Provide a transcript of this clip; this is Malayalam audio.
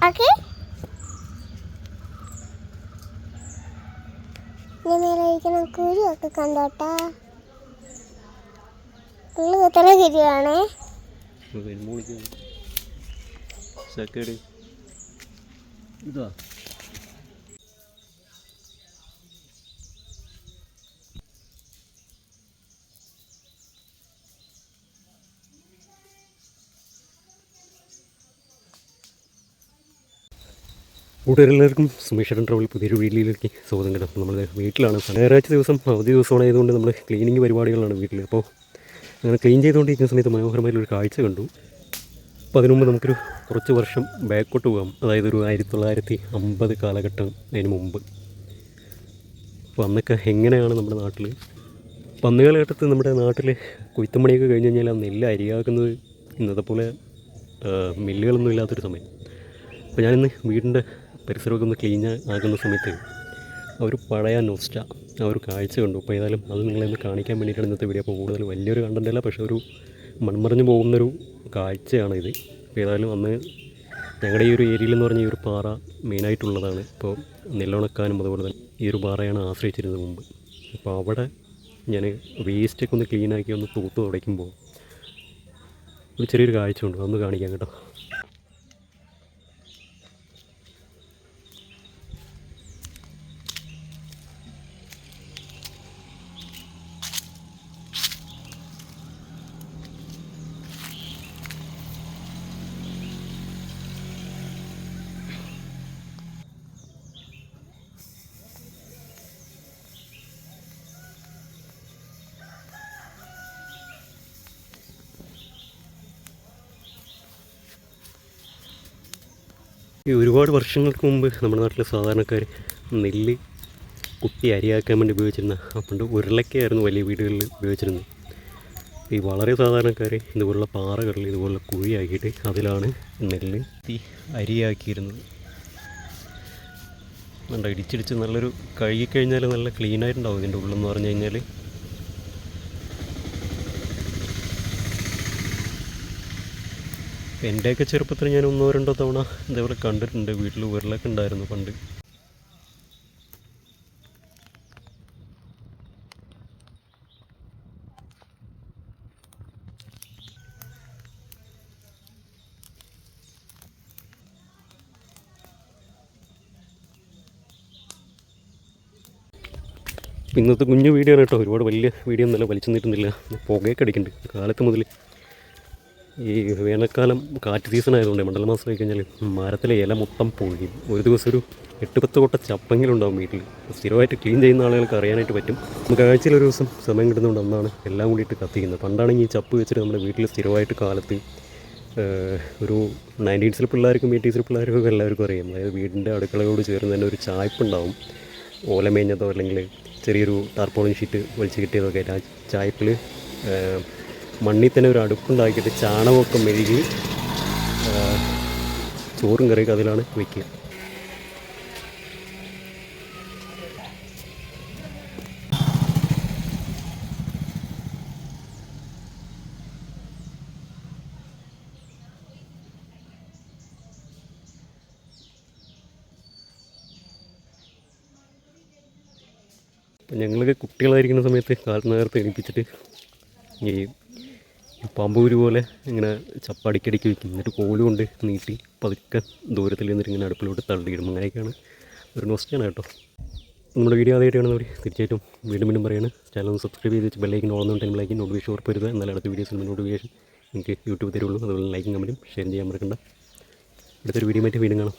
പാപ്പാക്ക് ഞാൻ മേലെ ഇരിക്കുന്ന കുരുവൊക്കെ കണ്ടോട്ടാ. ഉള്ളു കുത്തല കുരുവാണേ ഇതാ. കൂട്ടുകാരെല്ലാവർക്കും സുമേഷ് ട്രാവൽ പുതിയൊരു വീട്ടിലേക്ക് സ്വാഗതം കിട്ടും. നമ്മൾ വീട്ടിലാണ്. ഞായറാഴ്ച ദിവസം അവധി ദിവസമായതുകൊണ്ട് നമ്മൾ ക്ലീനിങ് പരിപാടികളാണ് വീട്ടിൽ അപ്പോൾ അങ്ങനെ ക്ലീൻ ചെയ്തുകൊണ്ടിരിക്കുന്ന സമയത്ത് മനോഹരമായിട്ടുള്ളൊരു കാഴ്ച കണ്ടു. അപ്പോൾ അതിനു മുമ്പ് നമുക്കൊരു കുറച്ച് വർഷം ബാക്കോട്ട് പോകാം. അതായത് ഒരു ആയിരത്തി തൊള്ളായിരത്തി അമ്പത് കാലഘട്ടം അതിന് മുമ്പ്. അപ്പോൾ അന്നൊക്കെ എങ്ങനെയാണ് നമ്മുടെ നാട്ടിൽ പന്ന് കാലഘട്ടത്തിൽ നമ്മുടെ നാട്ടിൽ കൊയ്ത്തുമണിയൊക്കെ കഴിഞ്ഞ് കഴിഞ്ഞാൽ നെല്ല് അരിയാക്കുന്നത് ഇന്നത്തെ പോലെ മില്ലുകളൊന്നും ഇല്ലാത്തൊരു സമയം. അപ്പോൾ ഞാനിന്ന് വീടിന്റെ പരിസരമൊക്കെ ഒന്ന് ക്ലീൻ ആകുന്ന സമയത്ത് ഒരു പഴയ നോസ്റ്റ ആ ഒരു കാഴ്ച കണ്ടു. അപ്പോൾ ഏതായാലും അത് നിങ്ങളെ ഒന്ന് കാണിക്കാൻ വേണ്ടിയിട്ടാണ് ഇന്നത്തെ വീഡിയോ അപ്പോൾ കൂടുതൽ വലിയൊരു കണ്ടന്റല്ല പക്ഷേ ഒരു മൺമറിഞ്ഞു പോകുന്നൊരു കാഴ്ചയാണ് ഇത്. അപ്പോൾ ഏതായാലും അന്ന് ഞങ്ങളുടെ ഈ ഒരു ഏരിയയിൽ എന്ന് പറഞ്ഞാൽ ഈ ഒരു പാറ മെയിനായിട്ടുള്ളതാണ് ഇപ്പോൾ നെല്ലുണക്കാനും അതുപോലെ തന്നെ ഈ ഒരു പാറയാണ് ആശ്രയിച്ചിരുന്നത് മുമ്പ്. അപ്പോൾ അവിടെ ഞാൻ വേസ്റ്റൊക്കെ ഒന്ന് ക്ലീനാക്കി ഒന്ന് തൂത്ത് തുടയ്ക്കുമ്പോൾ ഒരു ചെറിയൊരു കാഴ്ച ഉണ്ട്. അതൊന്ന് കാണിക്കാം കേട്ടോ. ഈ ഒരുപാട് വർഷങ്ങൾക്ക് മുമ്പ് നമ്മുടെ നാട്ടിലെ സാധാരണക്കാർ നെല്ല് കുത്തി അരിയാക്കാൻ വേണ്ടി ഉപയോഗിച്ചിരുന്ന പണ്ട് ഉരുളക്കയായിരുന്നു വലിയ വീടുകളിൽ ഉപയോഗിച്ചിരുന്നത്. ഈ വളരെ സാധാരണക്കാർ ഇതുപോലുള്ള പാറകളിൽ ഇതുപോലുള്ള കുഴിയാക്കിയിട്ട് അതിലാണ് നെല്ല് തീ അരിയാക്കിയിരുന്നത്. നല്ല ഇടിച്ചിടിച്ച് നല്ലൊരു കഴുകിക്കഴിഞ്ഞാൽ നല്ല ക്ലീനായിട്ടുണ്ടാവും ഇതിന്റെ ഉള്ളെന്ന് പറഞ്ഞു കഴിഞ്ഞാൽ എന്റെയൊക്കെ ചെറുപ്പത്തിൽ ഞാൻ ഒന്നോ രണ്ടോ തവണ ഇതേപോലെ കണ്ടിട്ടുണ്ട്. വീട്ടിൽ ഉരുളൊക്കെ ഉണ്ടായിരുന്നു പണ്ട്. ഇന്നത്തെ കുഞ്ഞു വീഡിയോ ആണ് കേട്ടോ. ഒരുപാട് വലിയ വീഡിയോ ഒന്നല്ല വലിച്ചു നീട്ടുന്നില്ല. പുകയൊക്കെ അടിക്കുന്നുണ്ട്. കാലത്ത് മുതൽ ഈ വേനൽക്കാലം കാറ്റ് സീസൺ ആയതുകൊണ്ട് മണ്ഡല മാസം ആയി കഴിഞ്ഞാൽ മരത്തിലെ ഇല മൊത്തം പൊഴിയും ഒരു ദിവസം ഒരു എട്ട് പത്ത് കൊട്ട ചപ്പെങ്കിലും ഉണ്ടാവും വീട്ടിൽ സ്ഥിരമായിട്ട് ക്ലീൻ ചെയ്യുന്ന ആളുകൾക്ക് അറിയാനായിട്ട് പറ്റും. നമുക്ക് ആഴ്ചയിൽ ഒരു ദിവസം സമയം കിട്ടുന്നതുകൊണ്ട് അന്നാണ് എല്ലാം കൂടിയിട്ട് കത്തിക്കുന്നത്. പണ്ടാണെങ്കിൽ ഈ ചപ്പ് വെച്ചിട്ട് നമ്മുടെ വീട്ടിൽ സ്ഥിരമായിട്ട് കാലത്ത് ഒരു നയന്റീൻസിൽ പിള്ളേർക്കും എയ്റ്റീസിൽ പിള്ളേർക്കും എല്ലാവർക്കും അറിയാം. അതായത് വീടിന്റെ അടുക്കളയോട് ചേർന്ന് തന്നെ ഒരു ചായ്പുണ്ടാവും ഓലമേഞ്ഞതോ അല്ലെങ്കിൽ ചെറിയൊരു ടാർപോളിൻ ഷീറ്റ് വലിച്ചു കിട്ടിയതൊക്കെ ആ ചായ്പിൽ മണ്ണിൽ തന്നെ ഒരു അടുപ്പുണ്ടാക്കിയിട്ട് ചാണകമൊക്കെ മെഴുകി ചോറും കറിയൊക്കെ അതിലാണ് വയ്ക്കുക ഞങ്ങളൊക്കെ കുട്ടികളായിരിക്കുന്ന സമയത്ത് കാലത്ത് നേരത്തെ എണീപ്പിച്ചിട്ട് ഈ പാമ്പൂര് പോലെ ഇങ്ങനെ ചപ്പടിക്കടിക്ക് വെക്കും. എന്നിട്ട് കോൽ കൊണ്ട് നീട്ടി പതുക്കെ ദൂരത്തിൽ നിന്നിട്ട് ഇങ്ങനെ അടുപ്പിലോട്ട് തള്ളിയിടും. അങ്ങനെയൊക്കെയാണ് ഒരു നോസ്റ്റാണ് കേട്ടോ. നമ്മുടെ വീഡിയോ ആദ്യമായിട്ട് കാണുന്നവർ തീർച്ചയായിട്ടും വീണ്ടും വീണ്ടും പറയുന്നത് ചാനൽ ഒന്ന് സബ്സ്ക്രൈബ് ചെയ്ത് വെച്ച് ബെല്ലൈക്കൻ ഓളം ടൈമിലേക്ക് നോട്ടിഫിക്കേഷൻ ഉറപ്പ് എന്നാൽ അടുത്ത വീഡിയോസിൽ നോട്ടിഫിക്കേഷൻ നിങ്ങൾക്ക് യൂട്യൂബ് തരുള്ളൂ. അതുപോലെ ലൈക്കും കമന്റും ഷെയർ ചെയ്യാൻ മറക്കണ്ട. അടുത്തൊരു വീഡിയോ ആയിട്ട് വീണ്ടും കാണാം.